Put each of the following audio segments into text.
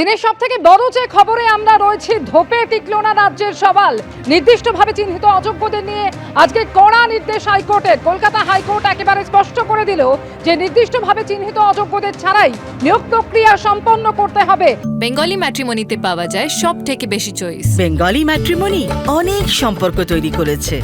দিনের সব থেকে বড় যে খবরে আমরা রয়েছি ধোপে টিকলো না রাজ্যের সওয়াল। নির্দিষ্টভাবে চিহ্নিত অযোগ্যদের নিয়ে আজকে কড়া নির্দেশ হাইকোর্টের। কলকাতা হাইকোর্ট একেবারে স্পষ্ট করে দিল যে নির্দিষ্টভাবে চিহ্নিত অযোগ্যদের ছাড়াই নিয়োগ প্রক্রিয়া সম্পন্ন করতে হবে। বেঙ্গলি ম্যাট্রিমনিতে পাওয়া যায় সব থেকে বেশি চয়েস বেঙ্গলি ম্যাট্রিমনি অনেক সম্পর্ক তৈরি করেছে।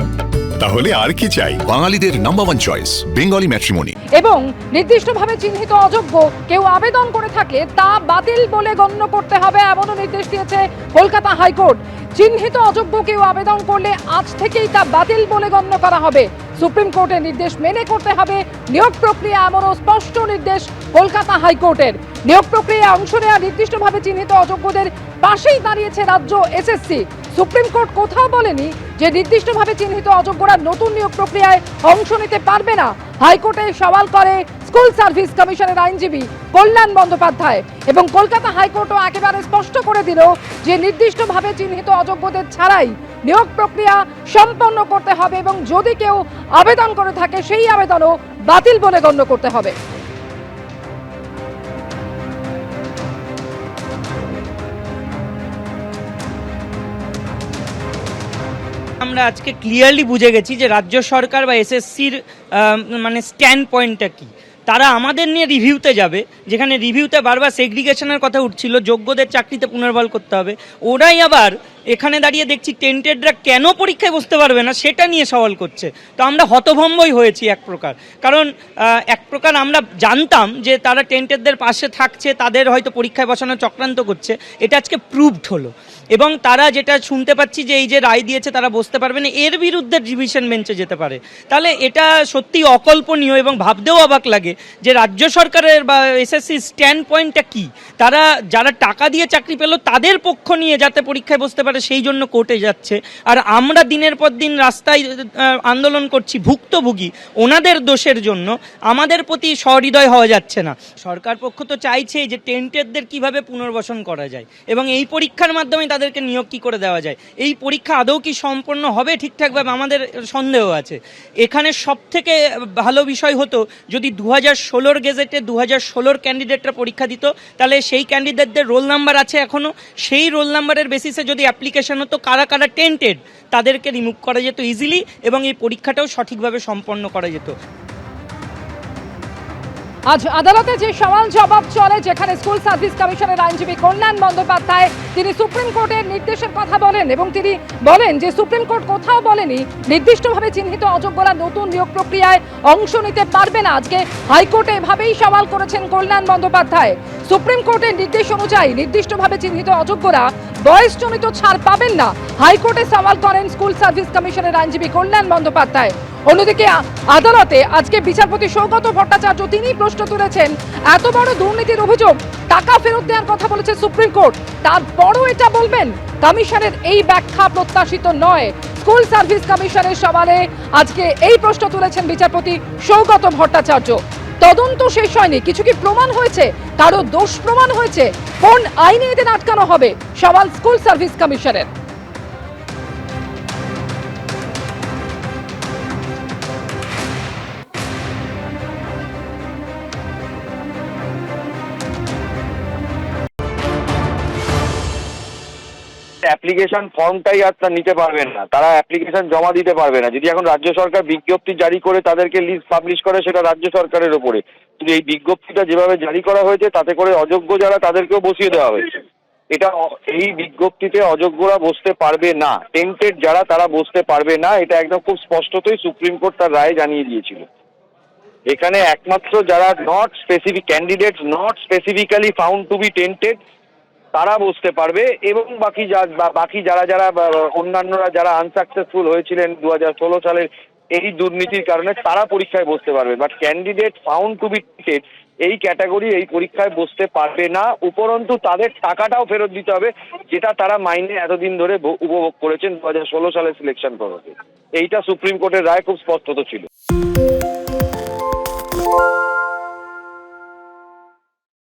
তাহলে আর কি চাই? বাঙালিদের number one choice Bengali matrimony এবং নির্দিষ্টভাবে চিহ্নিত অযোগ্য, কেউ আবেদন করে থাকলে তা বাতিল বলে গণ্য করতে হবে এমনও নির্দেশ দিয়েছে কলকাতা হাইকোর্ট। চিহ্নিত অযোগ্য কেউ আবেদন করলে আজ থেকেই তা বাতিল বলে গণ্য করা হবে। সুপ্রিম কোর্টের নির্দেশ মেনে করতে হবে। নিয়োগ প্রক্রিয়া এমনও স্পষ্ট নির্দেশ কলকাতা হাইকোর্টের। নিয়োগ প্রক্রিয়ায় অংশ নেওয়া নির্দিষ্টভাবে চিহ্নিত অযোগ্যদের পাশেই দাঁড়িয়েছে রাজ্য এসএসসি। সুপ্রিম কোর্ট কোথাও বলেনি যে নির্দিষ্টভাবে চিহ্নিত অযোগ্যরা নতুন নিয়োগ প্রক্রিয়ায় অংশ নিতে পারবে না, হাইকোর্টে সওয়াল করে স্কুল সার্ভিস কমিশনের আইনজীবী কল্যাণ বন্দ্যোপাধ্যায়। এবং কলকাতা হাইকোর্টও একেবারে স্পষ্ট করে দিল যে নির্দিষ্টভাবে চিহ্নিত অযোগ্যদের ছাড়াই নিয়োগ প্রক্রিয়া সম্পন্ন করতে হবে এবং যদি কেউ আবেদন করে থাকে, সেই আবেদনও বাতিল বলে গণ্য করতে হবে। আমরা আজকে ক্লিয়ারলি বুঝে গেছি যে রাজ্য সরকার বা এসএসসির মানে স্ট্যান্ড পয়েন্টটা কী। তারা আমাদের নিয়ে রিভিউতে যাবে, যেখানে রিভিউতে বারবার সেগ্রিগেশনের কথা উঠছিল, যোগ্যদের চাকরিতে পুনর্বল করতে হবে। ওরাই আবার এখানে দাঁড়িয়ে দেখছি টেন্টেডরা কেন পরীক্ষায় বসতে পারবে না সেটা নিয়ে সওয়াল করছে। তো আমরা হতভম্বই হয়েছি এক প্রকার। কারণ এক প্রকার আমরা জানতাম যে তারা টেন্টেডদের পাশে থাকছে, তাদের হয়তো পরীক্ষায় বসানো চক্রান্ত করছে। এটা আজকে প্রুভড হলো। এবং তারা যেটা শুনতে পাচ্ছি যে এই যে রায় দিয়েছে তারা বসতে পারবে না, এর বিরুদ্ধে ডিভিশন বেঞ্চে যেতে পারে। তাহলে এটা সত্যি অকল্পনীয় এবং ভাবতেও অবাক লাগে যে রাজ্য সরকারের বা এসএসসি স্ট্যান্ড পয়েন্টটা কী? তারা যারা টাকা দিয়ে চাকরি পেল, তাদের পক্ষ নিয়ে যাতে পরীক্ষায় বসতে পারে সেই জন্য কোর্টে যাচ্ছে। আর আমরা দিনের পর দিন রাস্তায় আন্দোলন করছি ভুক্তভোগী। ওনাদের দোষের জন্য আমাদের প্রতি সহৃদয় হওয়া যাচ্ছে না। সরকার পক্ষ তো চাইছে যে টেন্টেডদের কীভাবে পুনর্বাসন করা যায় এবং এই পরীক্ষার মাধ্যমে তাদেরকে নিয়োগ কী করে দেওয়া যায়। এই পরীক্ষা আদৌ কি সম্পন্ন হবে ঠিকঠাকভাবে আমাদের সন্দেহ আছে। এখানে সব থেকে ভালো বিষয় হতো, যদি দু হাজার ষোলোর গেজেটে দু হাজার ষোলোর ক্যান্ডিডেটরা পরীক্ষা দিত, তাহলে সেই ক্যান্ডিডেটদের রোল নাম্বার আছে এখনও সেই রোল নাম্বারের বেসিসে যদি অ্যাপ্লিকেশন হতো কারা কারা টেন্টেড তাদেরকে রিমুভ করা যেত ইজিলি এবং এই পরীক্ষাটাও সঠিকভাবে সম্পন্ন করা যেত। আজ আদালতে যে সওয়াল জবাব চলে, যেখানে স্কুল সার্ভিস কমিশনের আইনজীবী কল্যাণ বন্দ্যোপাধ্যায় তিনি সুপ্রিম কোর্টের নির্দেশের কথা বলেন এবং তিনি বলেন যে সুপ্রিম কোর্ট কোথাও বলেনি, নির্দিষ্টভাবে চিহ্নিত অযোগ্যরা নতুন নিয়োগ প্রক্রিয়ায় অংশ নিতে পারবে না। আজকে হাইকোর্টে এভাবেই সওয়াল করেছেন কল্যাণ বন্দ্যোপাধ্যায়। সুপ্রিম কোর্টের নির্দেশ অনুযায়ী নির্দিষ্টভাবে চিহ্নিত অযোগ্যরা বয়সজনিত ছাড় পাবেন না। হাইকোর্টে সওয়াল করেন স্কুল সার্ভিস কমিশনের আইনজীবী কল্যাণ বন্দ্যোপাধ্যায়। অন্যদিকে আদালতে আজকে বিচারপতি সৌগত ভট্টাচার্য তিনি প্রশ্ন তুলেছেন, এত বড় দুর্নীতির অভিযোগ টাকা ফেরত দেওয়ার কথা বলেছে সুপ্রিম কোর্ট। তারপরও এটা বলবেন? কমিশনের এই ব্যাখ্যা প্রত্যাশিত নয়। স্কুল সার্ভিস কমিশনের সওয়ালে আজকে এই প্রশ্ন তুলেছেন বিচারপতি সৌগত ভট্টাচার্য। তদন্ত শেষ হয়নি। কিছু কি প্রমাণ হয়েছে? কারও দোষ প্রমাণ হয়েছে? কোন আইনে এদের আটকানো হবে? সওয়াল স্কুল সার্ভিস কমিশনের। অ্যাপ্লিকেশন ফর্মটাই আর তা নিতে পারবেন না। তারা অ্যাপ্লিকেশন জমা দিতে পারবে না। যদি এখন রাজ্য সরকার বিজ্ঞপ্তি জারি করে তাদেরকে লিস্ট পাবলিশ করে, সেটা রাজ্য সরকারের ওপরে কিন্তু এই বিজ্ঞপ্তিটা যেভাবে জারি করা হয়েছে, তাতে করে অযোগ্য যারা, তাদেরকেও বসিয়ে দেওয়া হয়েছে। এটা এই বিজ্ঞপ্তিতে অযোগ্যরা বসতে পারবে না। টেন্টেড যারা, তারা বসতে পারবে না। এটা একদম খুব স্পষ্টতই সুপ্রিম কোর্ট তার রায় জানিয়ে দিয়েছিল। এখানে একমাত্র যারা not specific candidate not specifically found to be tainted তারা বসতে পারবে এবং বাকি যা বাকি যারা যারা অন্যান্যরা যারা আনসাকসেসফুল হয়েছিলেন দু ষোলো সালের এই দুর্নীতির কারণে, তারা পরীক্ষায় বসতে পারবে। But candidate found to be tainted এই ক্যাটাগরি এই পরীক্ষায় বসতে পারবে না। উপরন্তু তাদের টাকাটাও ফেরত দিতে হবে, যেটা তারা মাইনে এতদিন ধরে উপভোগ করেছেন দু হাজার ষোলো সালে সিলেকশন পরবে এইটা সুপ্রিম কোর্টের রায় খুব স্পষ্টত ছিল।